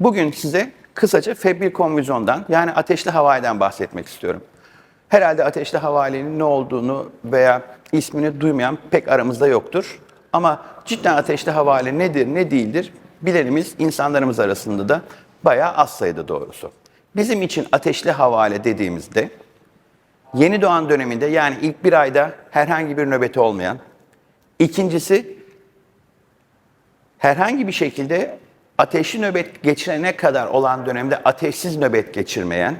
Bugün size kısaca febrile konvüzyondan yani ateşli havaliden bahsetmek istiyorum. Herhalde ateşli havalenin ne olduğunu veya ismini duymayan pek aramızda yoktur. Ama cidden ateşli havale nedir, ne değildir bilenimiz insanlarımız arasında da bayağı az sayıda doğrusu. Bizim için ateşli havale dediğimizde yeni doğan döneminde yani ilk bir ayda herhangi bir nöbeti olmayan, ikincisi herhangi bir şekilde ateşli nöbet geçirene kadar olan dönemde ateşsiz nöbet geçirmeyen,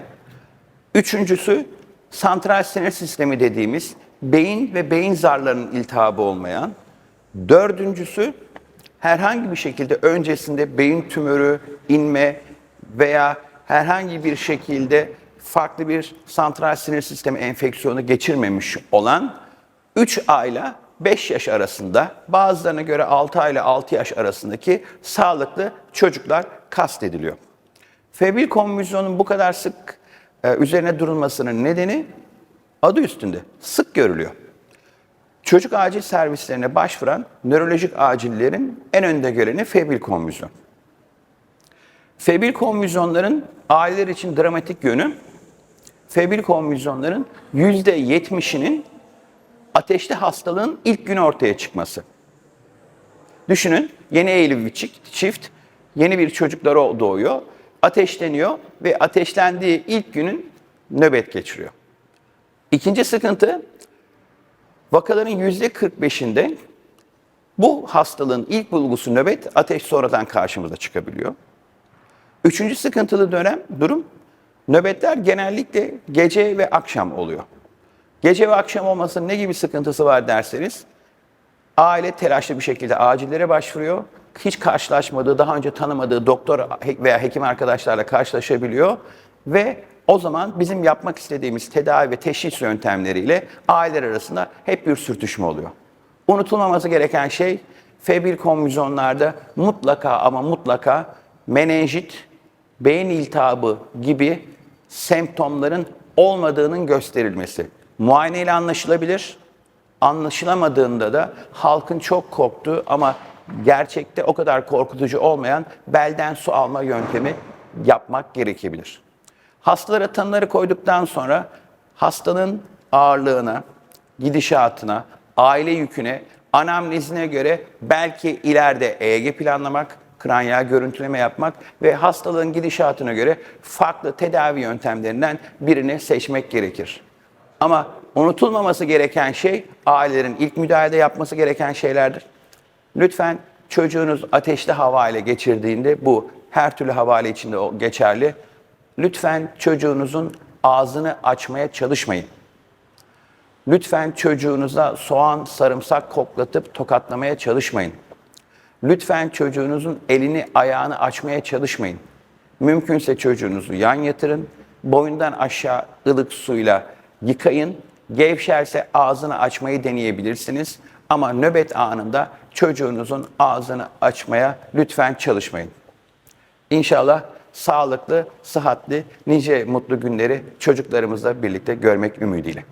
üçüncüsü santral sinir sistemi dediğimiz beyin ve beyin zarlarının iltihabı olmayan, dördüncüsü herhangi bir şekilde öncesinde beyin tümörü, inme veya herhangi bir şekilde farklı bir santral sinir sistemi enfeksiyonu geçirmemiş olan 3 ayla 5 yaş arasında bazılarına göre 6 ayla 6 yaş arasındaki sağlıklı çocuklar kastediliyor. Febril konvüzyonun bu kadar sık e, üzerine durulmasının nedeni adı üstünde sık görülüyor. Çocuk acil servislerine başvuran nörolojik acillerin en önde geleni febril konvüzyon. Febril konvüzyonların aileler için dramatik yönü, febril konvüzyonların %70'inin ateşli hastalığın ilk günü ortaya çıkması. Düşünün yeni evli bir çift, yeni bir çocukları doğuyor, ateşleniyor ve ateşlendiği ilk günün nöbet geçiriyor. İkinci sıkıntı vakaların %45'inde bu hastalığın ilk bulgusu nöbet, ateş sonradan karşımıza çıkabiliyor. Üçüncü sıkıntılı dönem, durum, nöbetler genellikle gece ve akşam oluyor. Gece ve akşam olmasının ne gibi sıkıntısı var derseniz, aile telaşlı bir şekilde acillere başvuruyor. Hiç karşılaşmadığı, daha önce tanımadığı doktor veya hekim arkadaşlarla karşılaşabiliyor ve o zaman bizim yapmak istediğimiz tedavi ve teşhis yöntemleriyle aileler arasında hep bir sürtüşme oluyor. Unutulmaması gereken şey febril konvüzyonlarda mutlaka ama mutlaka menenjit, beyin iltihabı gibi semptomların olmadığının gösterilmesi. Muayene ile anlaşılabilir. Anlaşılamadığında da halkın çok korktuğu ama gerçekte o kadar korkutucu olmayan belden su alma yöntemi yapmak gerekebilir. Hastalara tanıları koyduktan sonra hastanın ağırlığına, gidişatına, aile yüküne, anamnezine göre belki ileride EEG planlamak, kranyal görüntüleme yapmak ve hastalığın gidişatına göre farklı tedavi yöntemlerinden birini seçmek gerekir. Ama unutulmaması gereken şey ailelerin ilk müdahalede yapması gereken şeylerdir. Lütfen çocuğunuz ateşli havale geçirdiğinde bu her türlü havale içinde geçerli. Lütfen çocuğunuzun ağzını açmaya çalışmayın. Lütfen çocuğunuza soğan, sarımsak koklatıp tokatlamaya çalışmayın. Lütfen çocuğunuzun elini, ayağını açmaya çalışmayın. Mümkünse çocuğunuzu yan yatırın, boyundan aşağı ılık suyla yıkayın. Gevşerse ağzını açmayı deneyebilirsiniz. Ama nöbet anında çocuğunuzun ağzını açmaya lütfen çalışmayın. İnşallah sağlıklı, sıhhatli, nice mutlu günleri çocuklarımızla birlikte görmek ümidiyle.